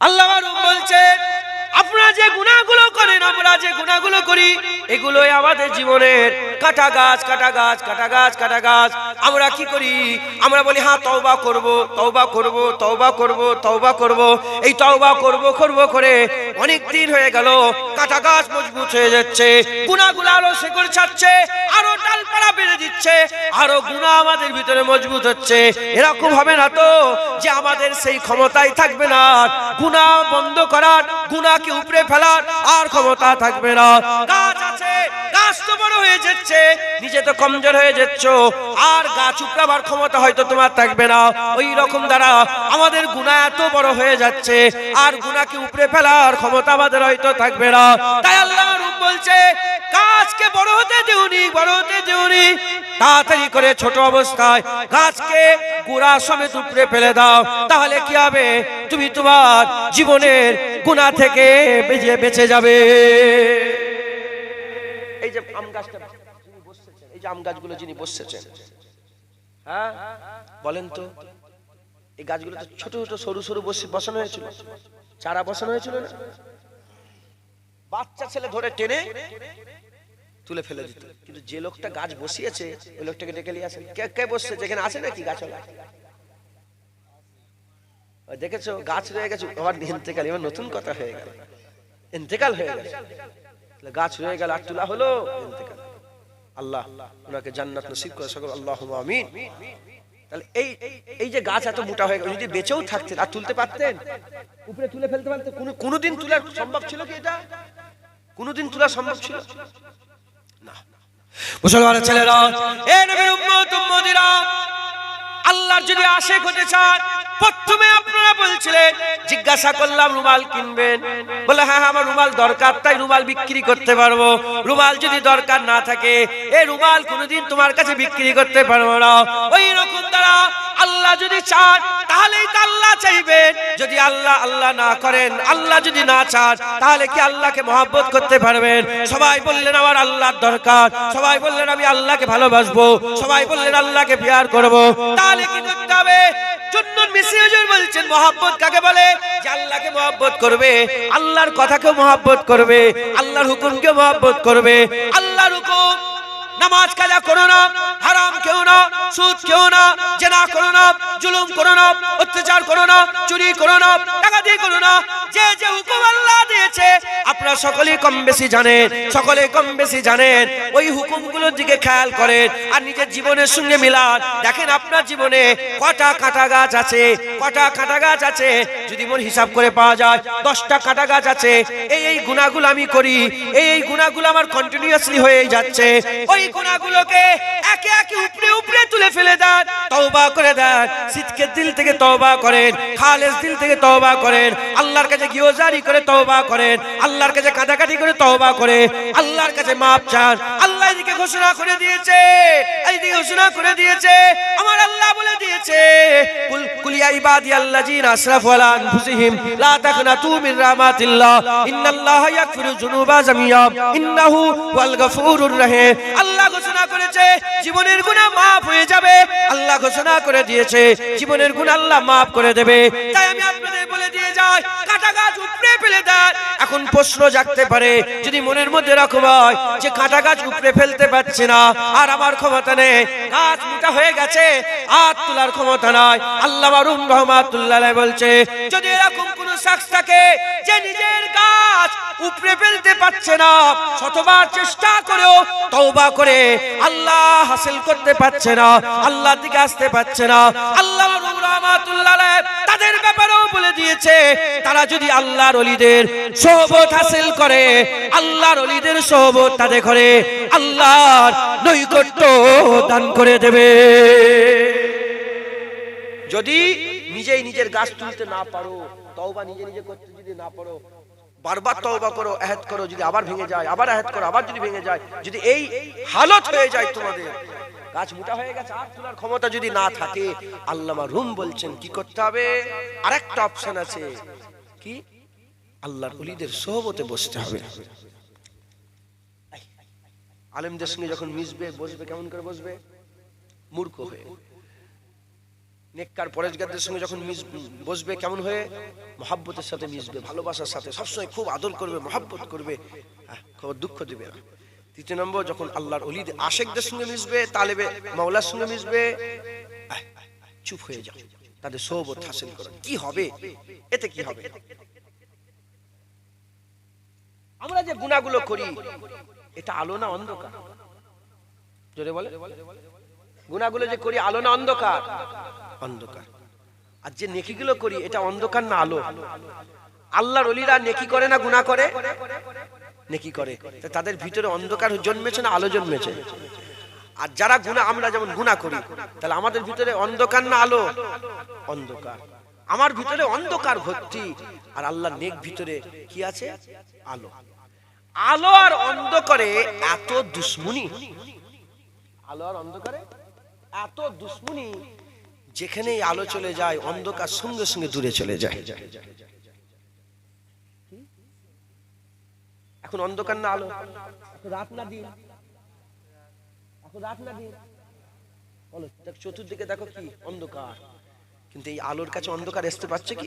আল্লাহ বলছে, আপনারা যে গুণাগুলো করেন, আমরা যে গুণাগুলো করি, এগুলোই আমাদের জীবনের কাটা গাছ কাটা গাছ কাটা গাছ কাটা গাছ আমরা কি করি? আমরা বলি হ্যাঁ তওবা করব তওবা করব তওবা করব তওবা করব। এই তওবা করব করব করে অনেক দিন হয়ে গেল কাটা গাছ মজবুত হয়ে যাচ্ছে, গুণাগুলো আরও শেকড় ছাড়ছে, আরও ডালপালা বেড়ে দিচ্ছে, আরও গুণা আমাদের ভিতরে মজবুত হচ্ছে। এরকম হবে না তো যে আমাদের সেই ক্ষমতাই থাকবে না। গুণা বন্ধ করার গুণাকে উপরে ফেলার আর ক্ষমতা থাকবে না। গাছ আছে গাছ তো বড় হয়ে যাচ্ছে, নিজে তো কমজোর হয়ে যাচ্ছ। আর গাছ উপড়াবার ক্ষমতা হয়তো তোমার থাকবে না। ওই রকম দ্বারা আমাদের গুণা এত বড় হয়ে যাচ্ছে, আর গুণাকে উপরে ফেলার ক্ষমতা আমাদের হয়তো থাকবে না। তাই আল্লাহ বলছে, গাছকে বড় হতে দেউনি বড় হতে দেউনি তাড়াতাড়ি করে ছোট অবস্থায় গাছকে গুড়া সমেত উপরে ফেলে দাও। তাহলে কি হবে? তুমি তোমার জীবনের গুণা থেকে বেঁচে বেঁচে যাবে। এই যে আম গাছটা এই যে আম গাছগুলো যিনি বসেছেন। হ্যাঁ? বলেন তো, এই গাছগুলো তো ছোট ছোট সরু সরু বসে বসানো হয়েছিল? চারা বসানো হয়েছিল না? বাচ্চা ছেলে ধরে টেনে তুলে ফেলে দিত। কিন্তু যে লোকটা গাছ বসিয়েছে, ওই লোকটাকে ডেকে নিয়ে আসেন। কে কে বসছে? যেখানে আছে নাকি গাছ দেখেছ, গাছ রয়ে গেছে। আবার ইন্তেকাল, এবার নতুন কথা হয়ে গেল। ইন্তেকাল হয়ে গেছে গাছ রয়ে গেল আর তোলা হলো। আল্লাহ, ওনাকে জান্নাত নসিব করে সকল আল্লাহ আমিন। তাহলে এই এই যে গাছ এত মোটা হয়ে গেল, যদি বেঁচেও থাকতেন আর তুলতে পারতেন, উপরে তুলে ফেলতে পারতেন, কোনো, কোনোদিন তোলা সম্ভব ছিল কি এটা? কোনোদিন তোলা সম্ভব ছিল? না। মুসলমানের ছেলেরা, এ নবীর উম্মত, উম্মতিরা, আল্লাহর যদি আশেক হতে চান প্রথমে আপনারা বলছিলেন, জিজ্ঞাসা করলাম, রুমাল কিনবেন? বলে হ্যাঁ আমার রুমাল দরকার, তাই রুমাল বিক্রি করতে পারব। রুমাল যদি দরকার না থাকে, এ রুমাল কোনোদিন তোমার কাছে বিক্রি করতে পারব না। ওই রকম দ্বারা আল্লাহ যদি চান, তাহলেই তো আল্লাহ চাইবেন। যদি আল্লাহ আল্লাহ না করেন, আল্লাহ যদি না চান, তাহলে কি আল্লাহকে মহব্বত করতে পারবেন? সবাই বললেন, আমার আল্লাহর দরকার। সবাই বললেন, আমি আল্লাহকে ভালোবাসবো। সবাই বললেন, আল্লাহকে প্যার করব। তাহলে কি করতে হবে? চন্দন মিশ্রি বলছেন, মহব্বত কাকে বলে? যে আল্লাহকে মহব্বত করবে, আল্লাহর কথাকে মহব্বত করবে, আল্লাহর হুকুমকে মহব্বত করবে। আল্লাহর হুকুম নামাজ কাজা করো না, হারাম কেউ না, সুদ কেউ না, জেনা করো না, জুলুম করো না, অত্যাচার করো না, চুরি করো না, ডাকাতি করো না, যে যে হুকুম আল্লাহ দিয়েছে আপনারা সকলেই কম বেশি জানেন সকলে কম বেশি জানেন, ওই হুকুমগুলোর দিকে খেয়াল করেন আর নিজের জীবনের সঙ্গে মিলান। দেখেন আপনার জীবনে কটা কাঁটা গাছ আছে, কটা কাঁটা গাছ আছে, যদি মোর হিসাব করে পাওয়া যায়, দশটা কাঁটা গাছ আছে, এই এই গুণাগুলো আমি করি, এই এই গুণাগুলো আমার কন্টিনিউয়াসলি হয়ে যাচ্ছে, ওই গুণাগুলোকে একে একে উপরে উপরে তুলে ফেলে দেন, তওবা করে দেন। শীতকের দিল থেকে তওবা করেন, খালেস দিল থেকে তওবা করেন। আল্লাহর কাছে গিয়োজারি করে তওবা করেন, আল্লাহর কাছে কাঁদাকাটি করে তওবা করে আল্লাহর কাছে মাপ চান। আল্লাহ এদিকে ঘোষণা করে দিয়েছে এইদিকে ঘোষণা করে দিয়েছে, আমার আল্লাহ বলে দিয়েছে। কুল কুলিয়া ইবাদি আল্লাযিনা আসরাফু আলা আনফুসিহিম, লা তাকনাতু মির রাহমাতিল্লাহ। ইন্নাল্লাহা ইয়াগফিরু যুনুবা জামিয়া। ইন্নাহু ওয়াল গফুরুর রহিম। আল্লাহ ঘোষণা করেছে জীবনের গুণা মাফ হয়ে যাবে। আল্লাহ ঘোষণা করে দিয়েছে, জীবনের গুণ আল্লাহ মাফ করে দেবে। তাই আমি বলে কাটা গাছ উপড়ে ফেলে দেন এখন প্রশ্ন জাগতে পারে, যদি মনের মধ্যে এরকম হয় যে কাটা গাছ ফেলতে পারছে না, আর আমার ক্ষমতা নেই, গাছ মোটা হয়ে গেছে, আর তোলার ক্ষমতা নাই। আল্লাহ রহমাতুল্লাহ বলছে, যদি এরকম কোন থাকে যে নিজের গাছ ফেলতে পারছে না, শতবার চেষ্টা করেও তওবা করে আল্লাহ হাসিল করতে পারছে না আল্লাহ দিকে আসতে পারছে না, আল্লাহ রহমাতুল্লাহ তাদের ব্যাপারেও বলে দিয়েছে, তারা যদি আল্লাহর অলিদের সোহবত হাসিল করে, আল্লাহর অলিদের সোহবত তাদের ঘরে আল্লাহর নৈকট্য দান করে দেবে। যদি নিজেই নিজের গাছ তুলতে না পারো, তওবা নিজে নিজে করতে যদি না পারো, বারবার তওবা করো আহাত করো, যদি আবার ভেঙে যায়, আবার আহাত করো, আবার যদি ভেঙে যায়, যদি এই হালত হয়ে যায় তোমাদের গাছ মোটা হয়ে গেছে, আর তোলার ক্ষমতা যদি না থাকে, আল্লামা রুম বলছেন, কি করতে হবে? আরেকটা অপশন আছে। কি? আল্লাহর অলিদের সোহবতে বসতে হবে। আলেমদের সঙ্গে যখন মিশবে, বসবে, কেমন করে বসবে? মূর্খ হয়ে। নেককার পরেশগারদের সঙ্গে যখন বসবে, কেমন হয়ে? মহাব্বতের সাথে মিশবে, ভালোবাসার সাথে, সবসময় খুব আদর করবে, মহাব্বত করবে। খবর দুঃখ দেবে না। তৃতীয় নম্বর, যখন আল্লাহর অলিদ আশেকদের সঙ্গে মিশবে, তালেবে মাওলার সঙ্গে মিশবে চুপ হয়ে যাও। তাদের সৌবত হাসিল করো। কি হবে? এতে কি হবে? আমরা যে গুণাগুলো করি, এটা আলো না অন্ধকার? জোরে বলে। গুণাগুলো যে করি, আলো না অন্ধকার? অন্ধকার। আর যে নেকিগুলো করি, এটা অন্ধকার না আলো? আল্লাহর অলিরা নেকি করে না গুণা করে? নেকি করে। তাদের ভিতরে অন্ধকার জন্মেছে না আলো জন্মেছে? আর যারা গুণা আমরা যেমন গুণা করি, তাহলে আমাদের ভিতরে অন্ধকার না আলো? অন্ধকার। আমার ভিতরে অন্ধকার ভর্তি আর আল্লাহ নেক ভিতরে কি আছে? আলো। আলো আর অন্ধকারে এত দুশ্মনী। আলো আর অন্ধকারে এত দুশ্মনী, যেখানেই আলো চলে যায়, অন্ধকার সঙ্গে সঙ্গে দূরে চলে যায়। এখন অন্ধকার না আলো? এখন রাত না দিন? এখন রাত না দিন? বলো চতুর্দিকে দেখো কি? অন্ধকার। কিন্তু এই আলোর কাছে অন্ধকার আসতে পারছে কি?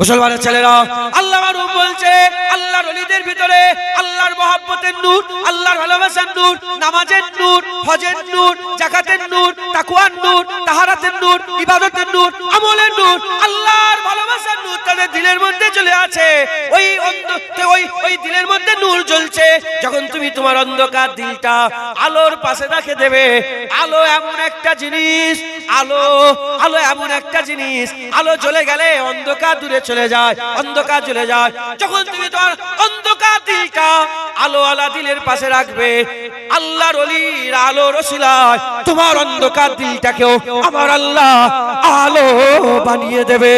মুসলমানের ছেলেরা আল্লাহ মারুফ বলছে, আল্লাহর ওলিদের ভিতরে, আল্লাহর মহব্বতের নূর, আল্লাহর ভালোবাসার নূর, নামাজের নূর, হজের নূর, জাকাতের নূর তাকুয়ার নূর, তাহারাতের নূর, ইবাদতের নূর, আমলের নূর, আল্লাহর ভালোবাসার নূর তাদের দিলের মধ্যে চলে আছে। ওই ওই ওই দিলের মধ্যে নূর জ্বলছে। যখন তুমি তোমার অন্ধকার দিলটা আলোর পাশে রেখে দেবে, আলো এমন একটা জিনিস আলো আলো এমন একটা জিনিস, আলো চলে গেলে অন্ধকার দূরে চলে যায়, অন্ধকার চলে যায়। যখন তুমি তোমার অন্ধকার দিলটা আলো আলা দিলের পাশে রাখবে, আল্লাহর অলির আলো রসিলায় তোমার অন্ধকার দিলটাকেও আমার আল্লাহ আলো বানিয়ে দেবে।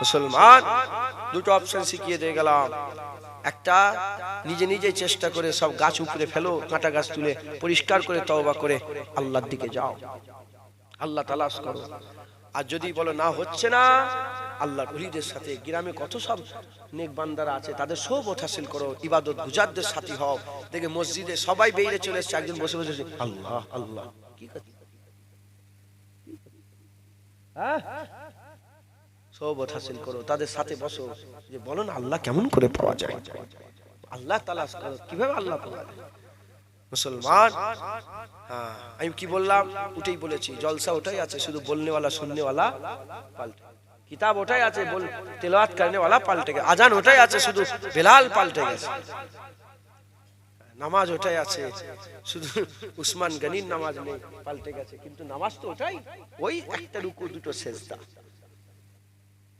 মুসলমান, দুটো অপশন শিখিয়ে দিয়ে গেলাম। একটা নিজে নিজে চেষ্টা করে সব গাছ উপরে ফেলো, কাঁটা গাছ তুলে পরিষ্কার করে, তওবা করে আল্লাহর দিকে যাও। আল্লাহ তালাশ করো। আর যদি বলো না, হচ্ছে না, আল্লাহর অলিদের সাথে গ্রামে কত সব নেক বান্দারা আছে, তাদের সব হাসিল করো, ইবাদত গুজারদের সাথী হও। দেখে মসজিদে সবাই বেরিয়ে চলে এসছে, একজন বসে বসে আল্লাহ আল্লাহ, কি হ্যাঁ? সৌবত হাসিল করো, তাদের সাথে বসো। যে বলো না, আল্লাহ কেমন করে পাওয়া যায়? আল্লাহ তালাশ করো, কীভাবে আল্লাহ পাওয়া যায়? মুসলমান হ্যাঁ আমি কি বললাম? ওটাই বলেছি, জলসা ওটাই আছে, শুধু বলনেওয়ালা, শুননেওয়ালা পাল্টে। কিতাব ওটাই আছে, বল, তেলাওয়াত করনেওয়ালা পাল্টে গেছে। আজান ওটাই আছে, শুধু বেলাল পাল্টে গেছে। নামাজ ওটাই আছে, শুধু উসমান গনির নামাজ নেই, পাল্টে গেছে। কিন্তু নামাজ তো ওটাই, ওই একটা রুকু, দুটো সেজদা।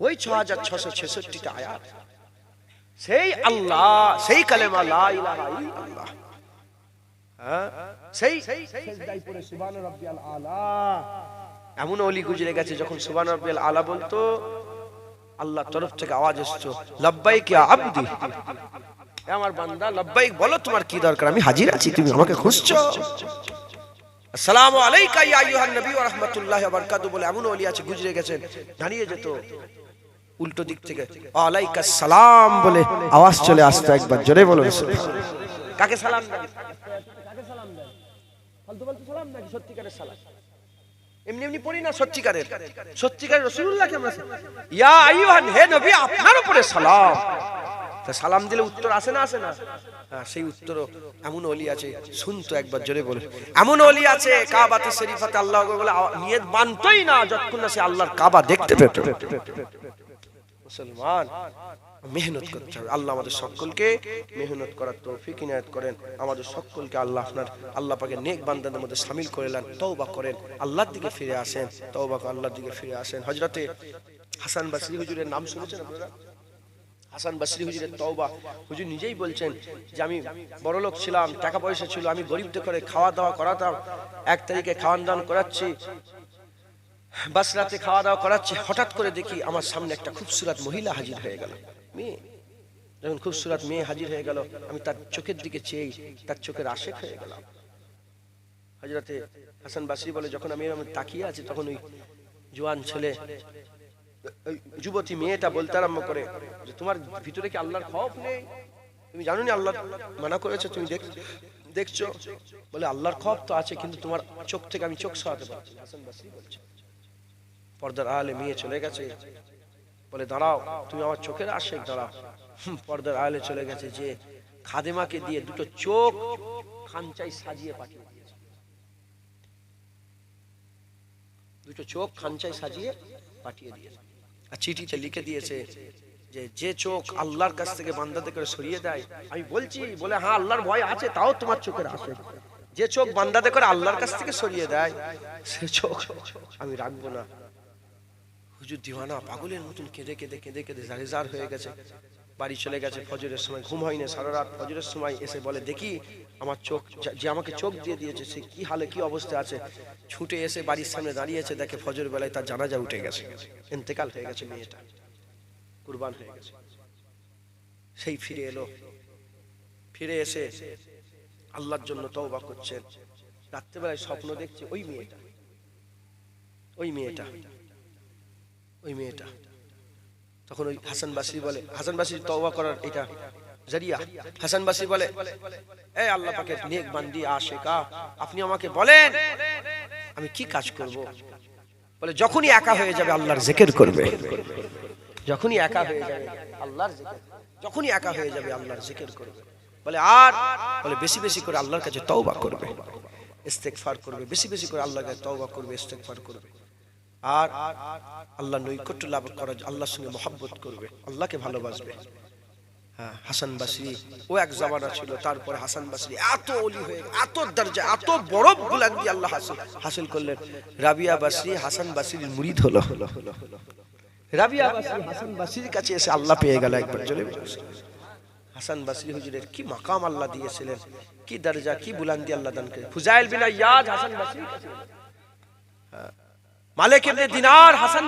ওই ছ হাজার ছশো ছেষট্টিটা আয়াত। সেই আল্লাহ সেই কালেমা লা ইলাহা হ্যাঁ? সেই এমন অলি গুজরে গেছে যখন সুবহান রাব্বিয়াল আলা বলতো আল্লাহ তরফ থেকে আওয়াজ এসছো লব্বাইক ইয়া আবদি। আমার বান্দা লব্বাইক বলো তোমার কি দরকার? আমি হাজির আছি তুমি আমাকে খুঁজছো। আসসালামু আলাইকা ইয়া আইয়ুহান নবী ওয়া রাহমাতুল্লাহি ওয়া বারাকাতুহু বলে এমন ওলি আছে গুজরে গেছেন দাঁড়িয়ে যেত উল্টো দিক থেকে। আলাইকা সালাম বলে আওয়াজ চলে আসতো একবার। জোরে বলো কাকে সালাম কাকে সালাম দেন ফালতু ফালতু সালাম নাকি? সত্যিকারের সালাম। এমনি এমনি পড়ি না সত্যিকারের? সত্যিকারের রাসূলুল্লাহকে আমরা ইয়া আইয়ুহান হে নবী আপনার উপরে সালাম। তা সালাম দিলে উত্তর আসে না আসে না? হ্যাঁ, সেই উত্তর এমন অলি আছে। শুনতো একবার জোরে বলে এমন অলি আছে কাবাতে শরীফাতে আল্লাহ বলে নিয়ত মানতই না যতক্ষণ না সে আল্লাহর কাবা দেখতে পেত। মুসলমান। মেহনত করতে হবে আল্লাহ আমাদের সকলকে মেহনত করার তৌফিক, ইনায়াত করেন। আমাদের সকলকে আল্লাহ আপনার আল্লাহ পাকে নেক বান্দাদের মধ্যে করে নেন, তওবা করেন। আল্লাহর দিকে ফিরে আসেন, তওবা আল্লাহর দিকে ফিরে আসেন। হযরতে হাসান বাসরি হুজুরের নাম শুনেছেন আপনারা? হাসান বাসরি হুজুরের তওবা। হুজুর নিজেই বলছেন যে, আমি বড় লোক ছিলাম, টাকা পয়সা ছিল, আমি গরিবদের করে খাওয়া দাওয়া করাতাম, এক তারিখে খাওয়ান দাওয়ান করাচ্ছি। বাস রাতে খাওয়া দাওয়া করাচ্ছি, হঠাৎ করে দেখি আমার সামনে একটা খুবসুরত মহিলা হাজির হয়ে গেল। মেয়ে যখন খুবসুরত মেয়ে হাজির হয়ে গেল। আমি তার চোখের দিকে চেয়ে তার চোখের আশেক হয়ে গেলাম। হাজরাতে হাসান বাসরি বলে, যখন আমি এরকম তাকিয়ে আছি, তখন ওই জোয়ান ছেলে যুবতী মেয়েটা বলতে আরম্ভ করে যে, তোমার ভিতরে কি আল্লাহর খৌফ নেই? তুমি জানো না আল্লাহ মানা করেছে? তুমি দেখ, দেখছ? বলে, আল্লাহর খব তো আছে, কিন্তু তোমার চোখ থেকে আমি চোখ সরাতে পারছি হাসান বাসরি বলছে পর্দার আলে মেয়ে চলে গেছে। বলে, দাঁড়াও, তুমি আমার চোখের আশেক, দাঁড়াও। পর্দার আলে চলে গেছে যে খাদেমাকে দিয়ে দুটো চোখ খানচাই সাজিয়ে পাঠিয়ে দিয়েছে। দুটো চোখ খানচাই সাজিয়ে পাঠিয়ে দিয়েছে। আর চিঠিতে লিখে দিয়েছে যে যে চোখ আল্লাহর কাছ থেকে বান্দাতে করে সরিয়ে দেয়। আমি বলছি, বলে হ্যাঁ আল্লাহর ভয় আছে, তাও তোমার চোখের আসে যে চোখ বান্দাতে করে আল্লাহর কাছ থেকে সরিয়ে দেয়, সে চোখ আমি রাখব না। হুজুর দিওয়ানা পাগলের মতন কেঁদে কেঁদে কেঁদে কেঁদে জারেজার হয়ে গেছে। বাড়ি চলে গেছে, ফজরের সময় ঘুম হয়নি, সারা রাত ফজরের সময় এসে বলে, দেখি আমার চোখ, যে আমাকে চোখ দিয়ে দিয়েছে, সে কি হালে কি অবস্থা আছে? ছুটে এসে বাড়ির সামনে দাঁড়িয়েছে, দেখে ফজর বেলায় তার জানাজা উঠে গেছে। ইন্তেকাল হয়ে গেছে মেয়েটা। কুরবান হয়ে গেছে। সেই ফিরে এলো। ফিরে এসে আল্লাহর জন্য তওবা করছেন রাত্রেবেলায় স্বপ্ন দেখছে ওই মেয়েটা। ওই মেয়েটা। ওই মেয়েটা। তখন ওই হাসান বাসরি বলে, হাসান বাসরি তওবা করার এটা জারিয়া। হাসান বাসরি বলে এই আল্লাহ পাকের নেক বান্দি আশেকা, আপনি আমাকে বলেন, আমি কি কাজ করব? বলে, যখনই একা হয়ে যাবে, আল্লাহর জিকির করবে। যখনই একা হয়ে যাবে, আল্লাহর জিকির যখনই একা হয়ে যাবে, আল্লাহর জিকির করবে। বলে, আর? বলে, বেশি বেশি করে আল্লাহর কাছে তওবা করবে। ইস্তেগফার করবে, বেশি বেশি করে আল্লাহর কাছে তওবা করবে, ইস্তেগফার করবে। আর আল্লাহ নৈকট্য লাভ করার আল্লাহর সঙ্গে মহাব্বত করবে, আল্লাহকে ভালোবাসবে। হ্যাঁ হাসান বাসরি ও এক জামানা ছিল, তারপরে হাসান বাসরি এত অলি হয়ে এত দরজা এত বড় বুলান্দি আল্লাহ হাসিল হাসিল করলেন, রাবিয়া বাসরি হাসান বাসরির মুরিদ হলো। রাবিয়া বাসরি হাসান বাসরির কাছে এসে আল্লাহ পেয়ে গেল একবার বলুন। হাসান বাসরি হুজুরের কি মাকাম আল্লাহ দিয়েছিলেন, কি দরজা, কি বুলান্দি আল্লাহ দান করে, ফুজাইল বিন ইয়াদ হাসান বাসরি মালিক ইবনে দিনার হাসান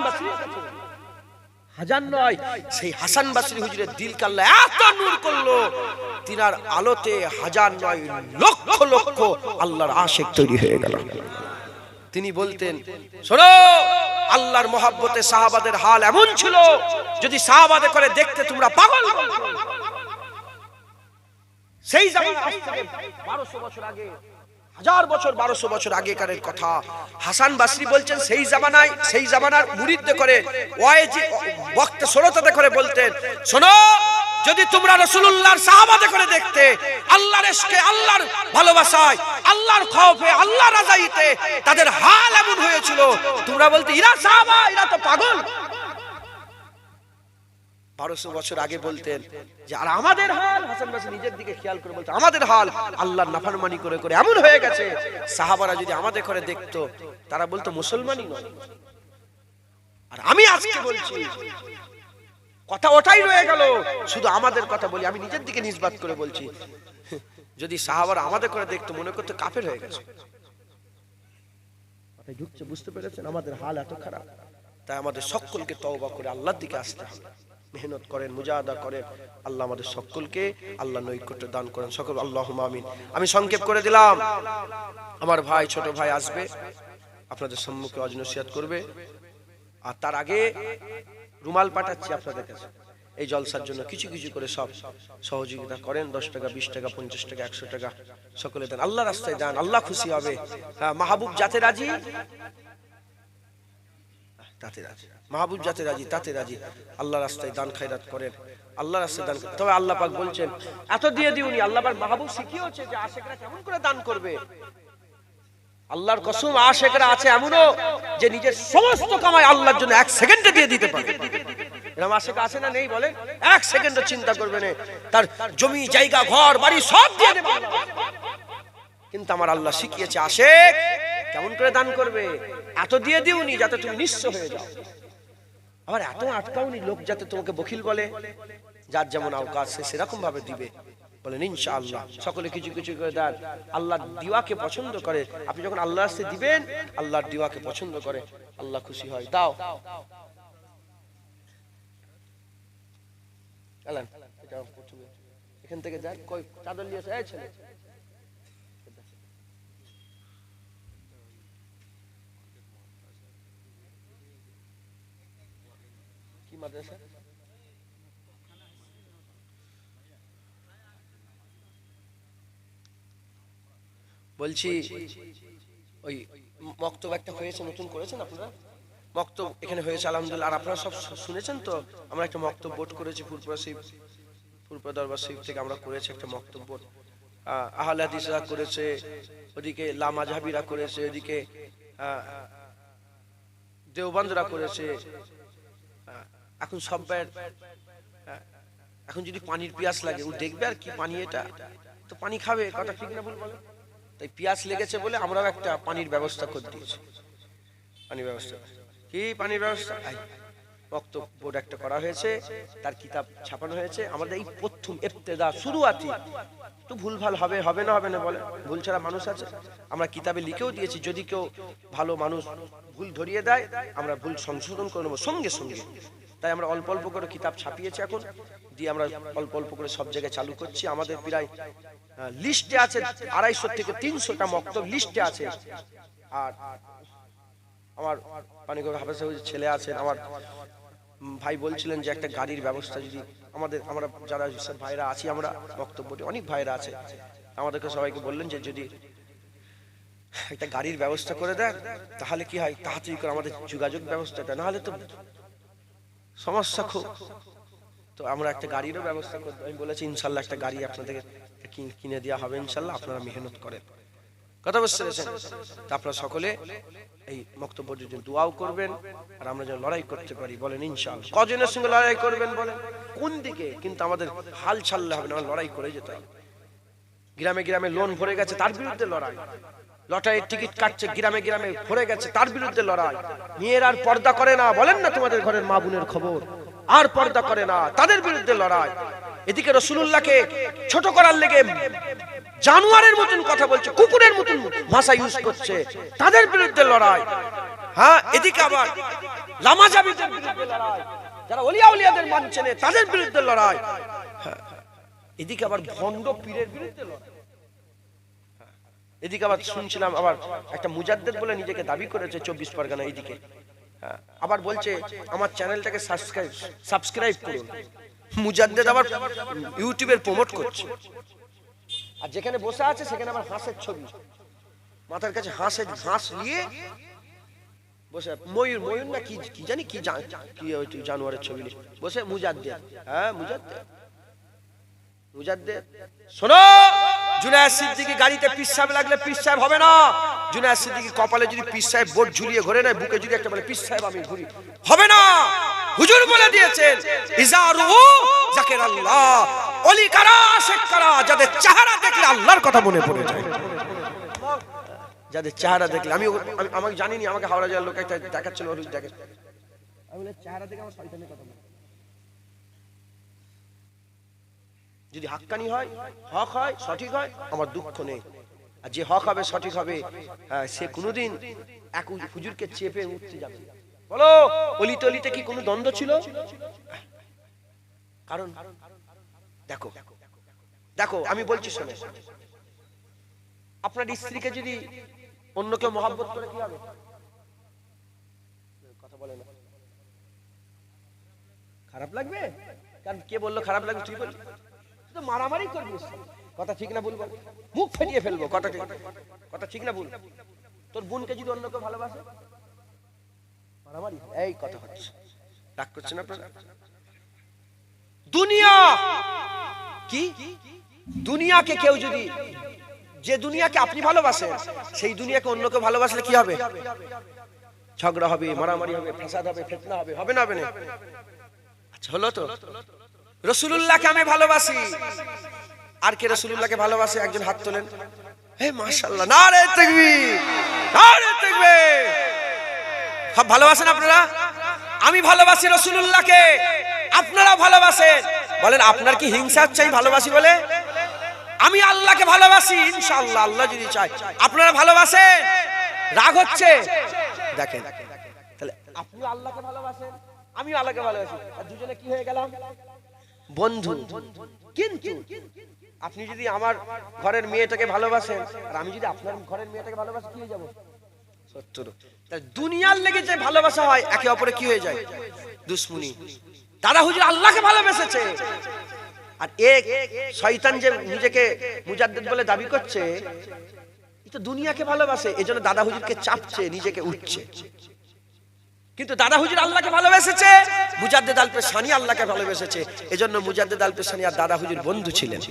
হাজার নয়, সেই হাসান হুজুরের দিল এত নূর করল আলোতে হাজার নয়, লক্ষ লক্ষ আল্লাহর তৈরি হয়ে গেল তিনি বলতেন, শোনো, আল্লাহর মহাব্বতে সাহাবাদের হাল এমন ছিল, যদি সাহাবাদে করে দেখতে তোমরা পাগল। সেই থেকে বারোশো বছর আগে হাজার বছর, বারোশো বছর আগেকারের কথা। হাসান বাসরি বলছেন, সেই জামানায়, সেই জামানার মুরিদে করে ওয়াইজি বক্তা শ্রোতাতে করে বলতেন, শোনো, যদি তোমরা রসুল্লাহর সাহাবাদে করে দেখতে, আল্লাহর এসকে আল্লাহর ভালোবাসায়, আল্লাহর খৌফে আল্লাহ রাজাইতে তাদের হাল এমন হয়েছিল, তোমরা বলতে, ইরা সাহাবা, ইরা তো পাগল বারোশো বছর আগে বলতেন যে, আর আমাদের হাল? হাসান বাসি নিজের দিকে খেয়াল করে বলতে, আমাদের হাল আল্লাহর নাফারমানি করে করে এমন হয়ে গেছে, সাহাবারা যদি আমাদের করে দেখতো, তারা বলতো, মুসলমানই নয়। আর আমি আজকে বলছি, কথা ওটাই রয়ে গেল, শুধু আমাদের কথা বলি, আমি নিজের দিকে নিষ্পাত করে বলছি, যদি সাহাবারা আমাদের করে দেখতো, মনে করতো কাফের হয়ে গেছে। ঢুকছে, বুঝতে পেরেছেন? আমাদের হাল এত খারাপ, তাই আমাদের সকলকে তওবা করে আল্লাহর দিকে আসতে হবে। মেহনত করেন মুজাহাদা করেন আল্লাহ আমাদের সকলকে আল্লাহ নৈকট্য দান করেন। সকল আল্লাহ আমিন। আমি সংক্ষেপ করে দিলাম। আমার ভাই ছোট ভাই আসবে। আপনাদের সম্মুখে অজনসিয়াত করবে। আর তার আগে রুমাল পাঠাচ্ছি আপনাদের কাছে। এই জলসার জন্য কিছু কিছু করে সব সহযোগিতা করেন। দশ টাকা বিশ টাকা পঞ্চাশ টাকা একশো টাকা সকলে দেন। আল্লাহ রাস্তায় দেন আল্লাহ খুশি হবে। হ্যাঁ, মাহবুব যাতে রাজি? তাতে রাজি। মাহবুব যাতে রাজি, তাতে রাজি। আল্লাহ রাস্তায় দান খায়রাত করেন। আল্লাহ রাস্তায় দান তবে আল্লাহ পাক বলছেন, এত দিয়ে দিউনি আল্লাহ পাক মাহবুব শিখিয়েছে যে আশেকরা কেমন করে দান করবে। আল্লাহর কসম, আশেকরা আছে এমনও যে নিজের সমস্ত কামাই আল্লাহর জন্য এক সেকেন্ডে দিয়ে দিতে পারে এরকম আশেক আছে না নেই বলে এক সেকেন্ডে চিন্তা করবে না। তার জমি, জায়গা, ঘর, বাড়ি সব দিয়ে দেবে কিন্তু আমার আল্লাহ শিখিয়েছে, আশেক, কেমন করে দান করবে? এত দিয়ে দিওনি যাতে তুমি নিঃস্ব হয়ে যাও। আবার এত আটকাওনি লোক যাতে তোমাকে বকিল বলে? যার যেমন আওকাশ সে সেরকম ভাবে দিবে। বলেন, ইনশাআল্লাহ। সকলে কিছু কিছু করে দেন আল্লাহ দিওয়াকে পছন্দ করে। আপনি যখন আল্লাহ আসতে দিবেন, আল্লাহর দিওয়াকে পছন্দ করে। আল্লাহ খুশি হয়। দাও। এখান থেকে যাক কই, চাদর নিয়ে এসে। ছেলে। কি মাদ্রাসা? বলছি ওই মক্তব একটা হয়েছে নতুন করেছেন আপনারা? মক্তব এখানে হয়েছে আলহামদুলিল্লাহ। আর আপনারা সব শুনেছেন তো? আমরা একটা মক্তব বোর্ড করেছি ফুরপুরা শিব ফুরপুরা দরবার শিব থেকে আমরা করেছি একটা মক্তব বোর্ড। আহলে হাদিসরা করেছে ওদিকে লামাজাবিরা করেছে ওদিকে আহ, দেওবন্দরা করেছে। এখন সব এখন যদি পানির পিয়াস লাগে, ও দেখবে আর কি পানি এটা। তো পানি খাবে, কথা ঠিক না ভুল তাই পিয়াস লেগেছে বলে আমরাও একটা পানির ব্যবস্থা করে দিয়েছি। পানির ব্যবস্থা। কি পানির ব্যবস্থা? বক্তব্য একটা করা হয়েছে, তার কিতাব ছাপানো হয়েছে। আমাদের এই প্রথম এফতেদা শুরু আতি একটু ভুল ভালো হবে হবে না হবে না বলে, ভুল ছাড়া মানুষ আছে। আমরা কিতাবে লিখেও দিয়েছি, যদি কেউ ভালো মানুষ ভুল ধরিয়ে দেয়, আমরা ভুল সংশোধন করে নেব সঙ্গে সঙ্গে। তাই আমরা অল্প অল্প করে কিতাব ছাপিয়েছি এখন, দিয়ে আমরা অল্প অল্প করে সব জায়গায় চালু করছি। আমাদের প্রায় লিস্টে আছে আড়াইশো থেকে তিনশোটা মক্তব লিস্টে আছে। আর আমার পানিগড় হাফেজ ছেলে আছেন, আমার ভাই বলছিলেন যে একটা গাড়ির ব্যবস্থা যদি আমাদের, আমরা যারা ভাইরা আছি, আমরা বক্তব্যটি অনেক ভাইরা আছে। আমাদেরকে সবাইকে বললেন যে যদি একটা গাড়ির ব্যবস্থা করে দেন, তাহলে কি হয়? তাড়াতাড়ি করে আমাদের যোগাযোগ ব্যবস্থাটা, নাহলে তো সমস্যা খুব। তো আমরা একটা গাড়িরও ব্যবস্থা করব। আমি বলেছি, ইনশাল্লাহ একটা গাড়ি আপনাদেরকে কিন- দেওয়া হবে, ইনশাল্লাহ আপনারা মেহনত করেন। কথা বুঝতে পেরেছেন? আপনারা সকলে এই বক্তব্য যদি দোয়াও করবেন, আর আমরা যেন লড়াই করতে পারি, বলেন ইনশাল্লাহ। কজনের সঙ্গে লড়াই করবেন, বলেন? কোন দিকে? কিন্তু আমাদের হাল ছাড়লে হবে না, লড়াই করে যেতে হবে। গ্রামে গ্রামে লোন ভরে গেছে, তার বিরুদ্ধে লড়াই। লটারির টিকিট কাটছে, গ্রামে গ্রামে ভরে গেছে, তার বিরুদ্ধে লড়াই। মেয়ের আর পর্দা করে না, বলেন না তোমাদের ঘরের মা বোনের খবর। আর পর্দা করে না, তাদের বিরুদ্ধে লড়াই। এদিকে রসুলুল্লাহকে ছোট করার লেগে জানোয়ারের মতন কথা বলছে, কুকুরের মতন ভাষা ইউজ করছে, তাদের বিরুদ্ধে লড়াই। হ্যাঁ এদিকে আবার লামাজাবিদের বিরুদ্ধে লড়াই। যারা অলিয়া উলিয়াদের মানছে তাদের বিরুদ্ধে লড়াই। হ্যাঁ এদিকে আবার ভণ্ড পীরের বিরুদ্ধে লড়াই। এদিকে আবার শুনছিলাম আবার একটা মুজাদ্দেদ বলে নিজেকে দাবি করেছে চব্বিশ পরগনা এইদিকে হ্যাঁ, আবার বলছে আমার চ্যানেলটাকে সাবস্ক্রাইব সাবস্ক্রাইব করুন। মুজাদ্দেদ আবার ইউটিউবের প্রমোট করছে। আর যেখানে বসে আছে সেখানে আবার হাঁসের ছবি। মাথার কাছে হাঁসের হাঁস নিয়ে বসে ময়ূর ময়ূর না কি জানি কি জানোয়ারের ছবি বসে মুজাদ্দেদ হ্যাঁ মুজাদ্দেদ। গাড়িতে পিস লাগলে হবে না। কপালে যদি পিস ঝুলিয়ে নেয়, বুকে যদি একটা বলে আমি হবে না। হুজুর বলে দিয়েছেন অলি কারা যাদের আল্লাহর কথা মনে পড়ে যায়। যাদের চেহারা দেখলে, আমি আমাকে জানিনি, আমাকে হাওড়া জেলার লোক একটা দেখাচ্ছিল চেহারা দেখে আমার মনে পড়ে। যদি হাক্কানি হয় হক হয় সঠিক হয় আমার দুঃখ নেই। আর যে হক হবে সঠিক হবে আহ, সে কোনোদিন এক হুজুরকে চেপে উঠতে যাবে বলো অলি টলিতে কি কোনো দ্বন্দ্ব ছিল? কারণ দেখো দেখো আমি বলছি শোনে। আপনার স্ত্রীকে যদি অন্য কেউ মহাব্বত করে কি হবে? কথা বলে না। খারাপ লাগবে? কারণ কে বলল খারাপ লাগবে তুই তুই তো মারামারি করবি কথা ঠিক না বলব মুখ ফেটিয়ে ফেলব, কথা ঠিক। কথা ঠিক না বল তোর বোনকে যদি অন্য কেউ ভালোবাসে? মারামারি এই কথা হচ্ছে। রাগ করছেন আপনারা? দুনিয়া! কি? দুনিয়াকে কেউ যদি যে দুনিয়াকে আপনি ভালোবাসেন, সেই দুনিয়াকে অন্য কেউ ভালোবাসলে কি হবে? ঝগড়া হবে, মারামারি হবে, ফেসাদ হবে, ফেতনা হবে হবে না হবে না। আচ্ছা হলো তো? রসুলুল্লাহকে আমি ভালোবাসি। আর কে রসুলুল্লাহকে ভালোবাসে? একজন হাত তোলেন। হে মাশাআল্লাহ না রে তাকবীর। সব ভালোবাসেন আপনারা? আমি ভালোবাসি রসুলুল্লাহকে। আপনারা ভালোবাসেন। বলেন, আপনার কি হিংসা আমি ভালোবাসি বলে? আমি আল্লাহকে ভালোবাসি, ইনশাআল্লাহ, আল্লাহ যদি চায়। আপনারা ভালোবাসেন? রাগ হচ্ছে? দেখেন, তাহলে আপনি আল্লাহকে ভালোবাসেন আমি আল্লাহকে ভালোবাসি। দুজনে কি হয়ে গেলাম? বন্ধু। কিন্তু আপনি যদি আমার ঘরের মেয়েটাকে ভালোবাসেন, আর আমি যদি আপনার ঘরের মেয়েটাকে ভালোবাসি, কি হয়ে যাব? তাহলে দুনিয়ার লেগে যে ভালোবাসা হয়, একে অপরে কি হয়ে যায়? দুশ্মনী। দাদা হুজুর আল্লাহকে ভালোবেসেছে। আর এক শয়তান যে নিজেকে মুজাদ্দিদ বলে দাবি করছে, এ তো দুনিয়াকে ভালোবাসে এই জন্য দাদা হুজুরকে চাপছে, নিজেকে উঠছে। কিন্তু দাদা হুজুর আল্লাহকে ভালোবেসেছে, মুজাদ্দেদ আলপে সানি আল্লাহকে ভালোবেসেছে। এজন্য মুজাদ্দেদ আলপে সানি আর দাদা হুজুর বন্ধু ছিলেন।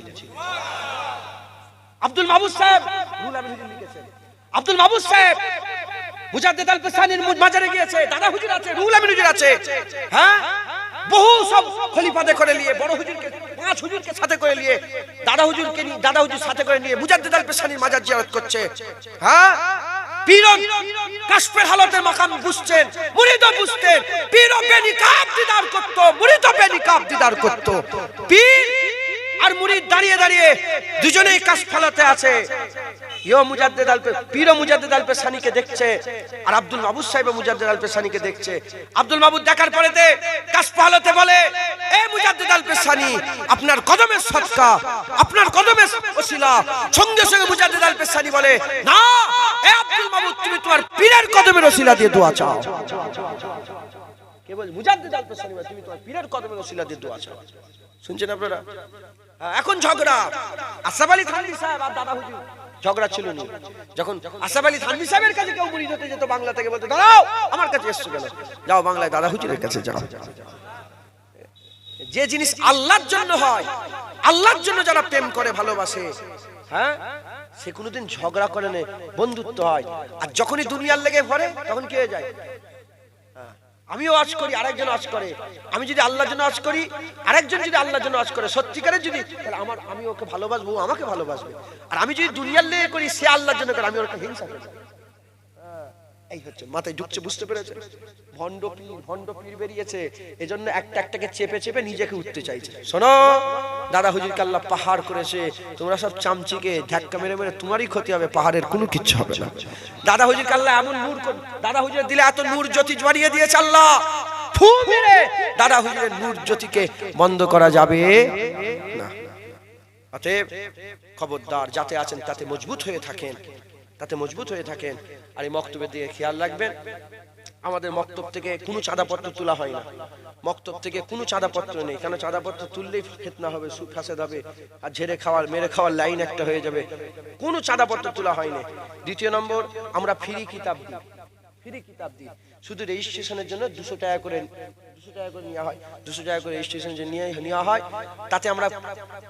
আব্দুল মাহবুব সাহেব লিখেছেন। আব্দুল মাহবুব সাহেব, মুজাদ্দেদ আলপে সানির মাজারে গিয়েছে, দাদা হুজুর আছে রুহুল আমিন হুজুর আছে। হ্যাঁ? বহু সব খলিফাতে করে নিয়ে, বড় হুজুরকে, পাঁচ হুজুরকে সাথে করে নিয়ে, দাদা হুজুরকে দাদা হুজুর সাথে করে নিয়ে মুজাদ্দেদ আলপে সানির মাজার জিয়ারত করছে। হ্যাঁ? পীরন কাশফের হালতের মাকাম বুঝছেন মুরিদ বুঝতেন। পীর বেনিকাব দিদার করত, মুরিদ বেনিকাব দিদার করত। পীর আর মুরিদ দাঁড়িয়ে দাঁড়িয়ে দুজনেই কাশফ হালতে আছে মুজাদ্দেদ আলপে পীরও মুজাদ্দেদ আলপে সানিকে দেখছে, আর আব্দুল মাহবুব সাহেব মুজাদ্দেদ আলপে সানিকে দেখছে। আব্দুল দেখার পরেতে হালতে বলে, এ মুজাদ্দেদ আলপে সানি আপনার কদমের সদকা আপনার কদমের ওসিলা। সঙ্গে সঙ্গে মুজাদ্দেদ আলপে সানি বলে, না, এ আব্দুল তুমি তোমার পীরের কদমের ওসিলা দিয়ে দোয়া চাও। কেবল মুজাদ্দেদ আলপে সানি তুমি তোমার পীরের কদমের ওসিলা দিয়ে দোয়া চাও। শুনছেন আপনারা? এখন ঝগড়া। আসাফ আলী থানভী সাহেব আর দাদা হুজুর। ঝগড়া ছিল না। যখন আসাফ আলী থানভী সাহেবের কাছে কেউ মুড়ি হতে যেত, বাংলা থেকে বলতো, দাঁড়াও, আমার কাছে এসছো কেন? যাও বাংলায় দাদা হুজুরের কাছে যাও। যে জিনিস আল্লাহর জন্য হয়, আল্লাহর জন্য যারা প্রেম করে, ভালোবাসে হ্যাঁ? সে কোনোদিন ঝগড়া করে না, বন্ধুত্ব হয়। আর যখনই দুনিয়ার লেগে পড়ে, তখন কি হয়ে যায়? আমিও আজ করি, আরেকজন আজ করে। আমি যদি আল্লাহর জন্য আজ করি, আরেকজন যদি আল্লাহর জন্য আজ করে, সত্যিকারের যদি, তাহলে আমার, আমি ওকে ভালোবাসবো আমাকে ভালোবাসবে। আর আমি যদি দুনিয়ার লেগে করি, সে আল্লাহর জন্য করে, আমি ওকে হিংসা করি এই হচ্ছে, মাথায় ঢুকছে, বুঝতে পেরেছে ভণ্ড পীর ভণ্ড পীর বেরিয়েছে। এজন্য একটা একটাকে চেপে চেপে নিজেকে উঠতে চাইছে। শোনো, দাদা হুজুর কাল্লা পাহাড় করেছে, তোমরা সব চামচিকে ধাক্কা মেরে মেরে তোমারই ক্ষতি হবে, পাহাড়ের কোনো কিচ্ছু হবে না। দাদা হুজুর কাল্লা এমন নূর দাদা হুজুর দিলে এত নূর জ্যোতি জড়িয়ে দিয়েছে আল্লাহ। ফু মেরে। দাদা হুজুরের নূর জ্যোতিকে বন্ধ করা যাবে না। অতএব খবরদার, যাতে আছেন তাতে মজবুত হয়ে থাকেন। তাতে মজবুত হয়ে থাকেন। আর এই মক্তবের দিকে খেয়াল রাখবেন, আমাদের মক্তব থেকে কোনো চাঁদাপত্র তোলা হয় না। মক্তব থেকে কোনো চাঁদাপত্র নেই। কেন চাঁদাপত্র তুললেই ফেতনা হবে সুদ ফাসেদ হবে, আর ঝেড়ে খাওয়ার, মেরে খাওয়ার লাইন একটা হয়ে যাবে। কোনো চাঁদাপত্র তোলা হয়নি। দ্বিতীয় নম্বর, আমরা ফ্রি কিতাব দিই। ফ্রি কিতাব দিই। শুধু রেজিস্ট্রেশনের জন্য দুশো টাকা করে, দুশো টাকা করে নেওয়া হয়। দুশো টাকা করে রেজিস্ট্রেশন যে নিয়ে, নেওয়া হয়, তাতে আমরা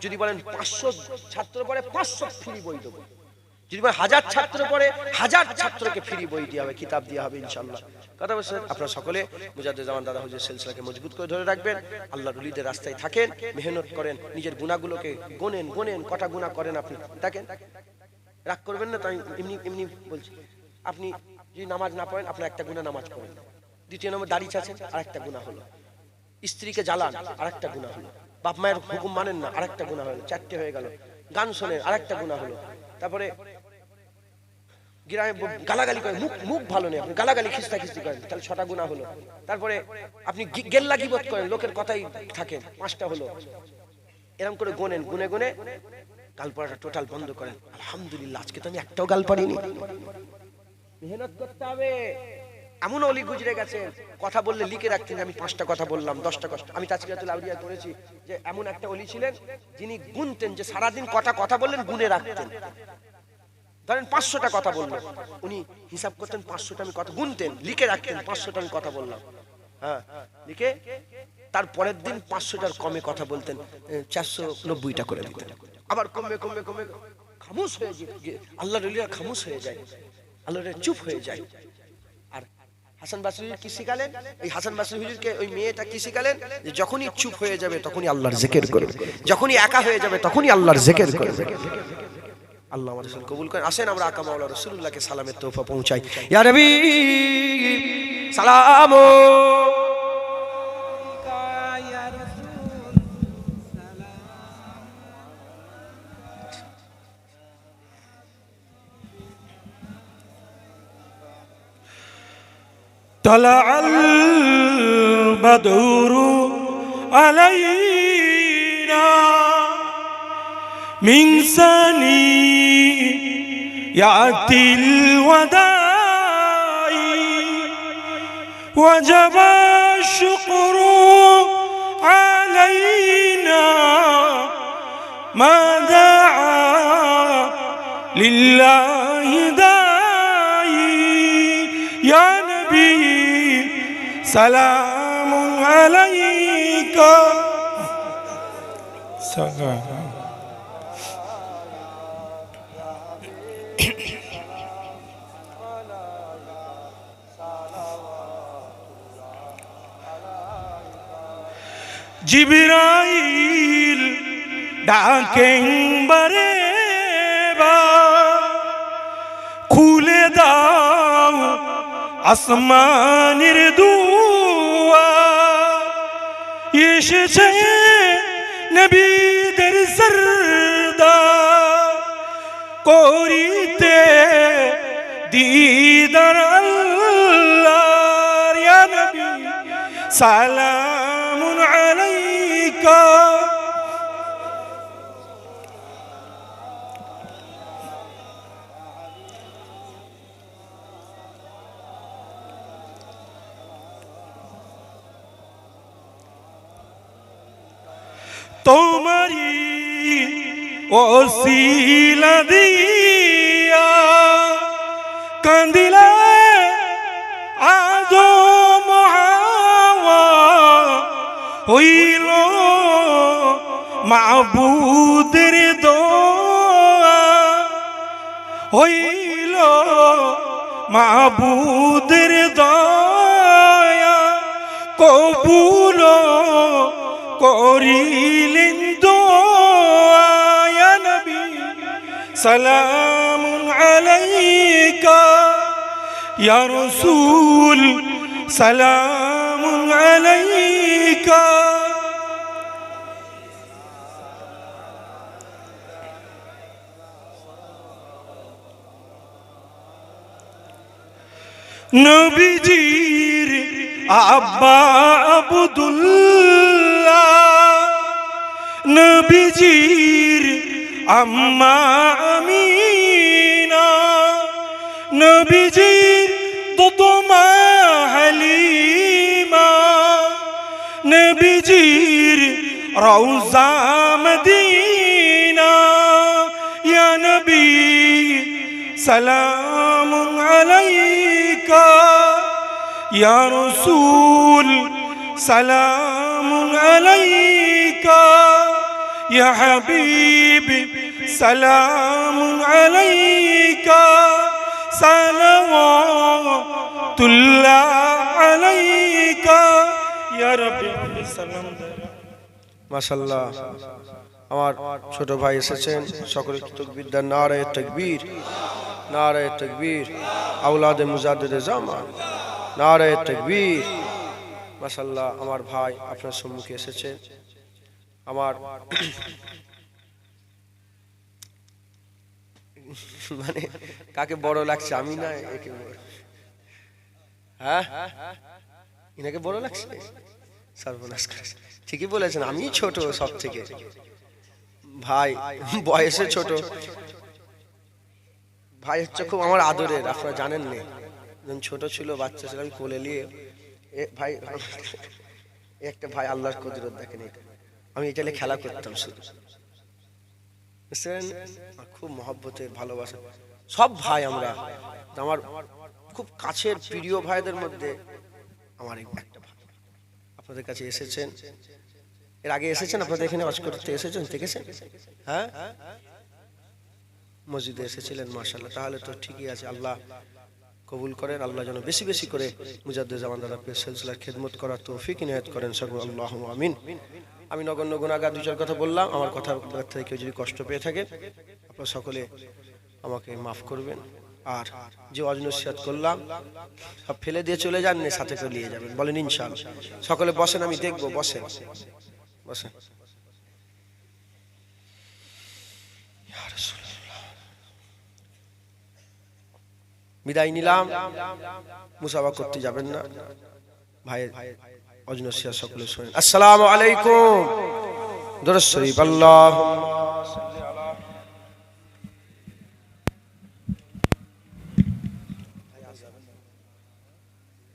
যদি বলেন পাঁচশো ছাত্র পরে পাঁচশো ফ্রি বই দেবো। যদি হাজার ছাত্র পরে হাজার ছাত্রকে ফ্রি বই দেওয়া হবে, কিতাব দেওয়া হবে ইনশাল্লাহ কথা বলছেন? আপনারা সকলে মুজাদ্দুর জামান দাদা হুজুর সিলসিলাকে মজবুত করে ধরে রাখবেন। আল্লাহ রুলিদের রাস্তায় থাকেন, মেহনত করেন, নিজের গুণাগুলোকে গোনেন গোনেন, কটা গুণা করেন আপনি। দেখেন, রাগ করবেন না তাই এমনি এমনি বলছি। আপনি যদি নামাজ না পড়েন, আপনার একটা গুণা নামাজ পড়েন। দ্বিতীয় নম্বর দাড়ি চাচ্ছেন আর একটা গুণা হলো। স্ত্রীকে জ্বালান আর একটা গুণা হলো। বাপ মায়ের হুকুম মানেন না আর একটা গুণা হলো। চারটে হয়ে গেল। গান শোনেন আর একটা গুণা হলো। তারপরে গ্রামে গালাগালি করেন, মুখ মুখ ভালো নেই আপনি, গালাগালি খিস্তা খিস্তি করেন, তাহলে ছটা গুণা হলো। তারপরে আপনি গেল্লা গিবত করেন, লোকের কথাই থাকেন পাঁচটা হলো। এরকম করে গোনেন, গুনে গুনে গাল পড়াটা টোটাল বন্ধ করেন। আলহামদুলিল্লাহ, আজকে তো আমি একটাও গাল পারিনি মেহনত করতে হবে। এমন অলি গুজরে গেছে, কথা বললে লিখে রাখতেন আমি পাঁচটা কথা বললাম, দশটা কষ্ট আমি তাজকিরাতুল আউলিয়া করেছি যে এমন একটা অলি ছিলেন যিনি গুনতেন, যে সারাদিন কটা কথা বললেন, গুনে রাখতেন। ধরেন পাঁচশোটা কথা বলল উনি হিসাব করতেন পাঁচশোটা আমি কথা গুনতেন, লিখে রাখতেন, পাঁচশোটা আমি কথা বললাম। হ্যাঁ লিখে তার পরের দিন পাঁচশোটার কমে কথা বলতেন চারশো নব্বইটা করে দিতেন। আবার কমবে কমবে কমবে খামোশ হয়ে গিয়ে আল্লাহ রলিয়া খামোশ হয়ে যায় আল্লাহ চুপ হয়ে যায়। আর হাসান বাসরি কি শিখালেন? এই হাসান বাসরি হুজুরকে, ওই মেয়েটা কি শিখালেন? যে যখনই চুপ হয়ে যাবে তখনই আল্লাহর জেকের করবে। যখনই একা হয়ে যাবে তখনই আল্লাহর জেকের করবে। আল্লাহ আমাদের সঙ্গে কবুল করেন আসেন আমরা আকা মাওলা রসুল্লাহকে সালামের তোফা পৌঁছাই ইয়া নবী সালাম طلع البدر علينا من ثنيات الوداع. وجب الشكر علينا ما دعا لله داعي. يا نبي سلام عليك. سلام. জিবরাইল ডাকেন বারে বা, খুলে দাও আসমানের দুয়া। এসেছে নবীদের সরদা করিতে দিদার আল্লাহর ইয়া নবী আলাইকা তোমারি ওসিলা দিয়া কান্দিলা মাবুদের দোয়া হইল মাবুদের দয়া। কবুল করিলেন দোয়া নবী সালাম আলাইকা। ইয়া রাসূল সালাম আলাইকা। নবীজির আব্বা আবদুল্লাহ, নবীজির আম্মা আমিনা, নবীজির দোদমা হালিমা, নবীজির রওজা মদিনা। ইয়া নবী সালাম ইয়া রাসূল সালাম আলাইকা, ইয়া হাবিবি সালাম আলাইকা, সালাওয়াতুল্লাহ আলাইকা, ইয়া রাব্বি। সালাম মাশাল্লাহ আমার ছোট ভাই এসেছেন সকলে তকবিরদার নারায় তকবীর নারায় তকবীর। আউলাদে মুজাদ্দিদে জামান নারায় তকবীর। মাশাল্লাহ আমার ভাই আপনার সম্মুখে এসেছে। আমার মানে কাকে বড় লাগছে আমি না, একে হ্যাঁ? ইনাকে বড় লাগছে? সর্বনাশ করেছে। ঠিকই বলেছেন আমি ছোট সব থেকে ভাই, বয়সে ছোট। ভাই হচ্ছে খুব আমার আদরের, আপনারা জানেন না যখন ছোট ছিল, বাচ্চা ছিল, আমি কোলে নিয়ে ভাই একটা ভাই আল্লাহর কুদরত দেখেন এটা। আমি এটা নিয়ে খেলা করতাম শুধু। বুঝছেন? খুব মহব্বতের ভালোবাসা। সব ভাই আমরা। আমার খুব কাছের, প্রিয় ভাইদের মধ্যে আমার একটা ভাই। আপনাদের কাছে এসেছেন? এর আগে এসেছেন? আপনাদের এখানে ওয়াজ করতে এসেছেন? দেখেছেন? হ্যাঁ? মসজিদে এসেছিলেন মাশাল্লাহ তাহলে তো ঠিকই আছে, আল্লাহ কবুল করেন, আল্লাহ যেন বেশি বেশি করে মুজাদ্দে জামান দাদা পীর সিলসিলার খেদমত করার তৌফিক ইনায়াত করেন, সকল আল্লাহ আমিন। আমি নগণ্য গুণাগার দু চার কথা বললাম, আমার কথা থেকে কেউ যদি কষ্ট পেয়ে থাকে, আপনারা সকলে আমাকে মাফ করবেন। আর যে অজনসিয়াত করলাম, সব ফেলে দিয়ে চলে যান সাথে করে নিয়ে যাবেন, বলেন ইনশাল সকলে বসেন, আমি দেখব, বসেন। বসেন। বিদায় নিলাম। মুসাফা করতে যাবেন না। ভাইয়ের অজনসিয়া সকলে শোনেন। আসসালামু আলাইকুম। দরুদ শরীফ। আল্লাহ